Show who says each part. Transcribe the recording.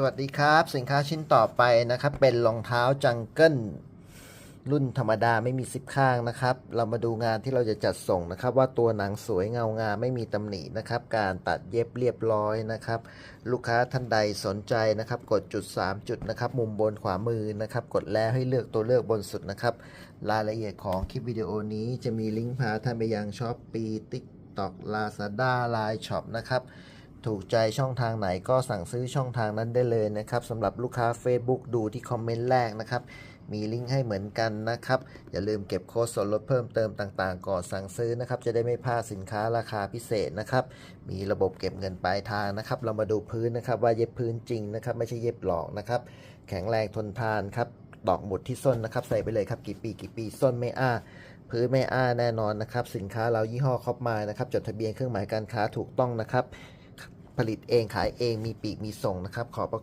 Speaker 1: สวัสดีครับสินค้าชิ้นต่อไปนะครับ เป็นรองเท้าจังเกิลรุ่นธรรมดาไม่มีซิปข้างนะครับ เรามาดูงานที่เราจะจัดส่งนะครับ ว่าตัวหนังสวยเงางามไม่มีตำหนินะครับ การตัดเย็บเรียบร้อยนะครับ ลูกค้าท่านใดสนใจนะครับ กดจุด 3 จุดนะครับ มุมบนขวามือนะครับ กดแล้วให้เลือกตัวเลือกบนสุดนะครับ รายละเอียดของคลิปวิดีโอนี้จะมีลิงก์พาท่านไปยังช้อปปี้ติ๊กต็อกลาซาด้าไลน์ช็อปนะครับ ถูกใจช่องทางไหนก็สั่งซื้อช่องทางนั้นได้เลยนะครับสำหรับลูกค้า Facebook ดูที่คอมเมนต์แรกนะครับ มีลิงก์ให้เหมือนกันนะครับ อย่าลืมเก็บโค้ดส่วนลดเพิ่มเติมต่างๆ ก่อนสั่งซื้อนะครับ จะได้ไม่พลาดสินค้าราคาพิเศษนะครับ มีระบบเก็บเงินปลายทางนะครับ เรามาดูพื้นนะครับว่าเย็บพื้นจริงนะครับ ไม่ใช่เย็บหลอกนะครับ แข็งแรงทนทานครับตอกหมุดที่ส้นนะครับ ใส่ไปเลยครับกี่ปีกี่ปีส้นไม่อ้าพื้นไม่อ้าแน่นอนนะครับ สินค้าเรายี่ห้อคอปมานะครับจดทะเบียนเครื่องหมายการค้าถูกต้องนะครับ ผลิตเองขายเองมีปีกมีส่งนะครับ ขอบพระ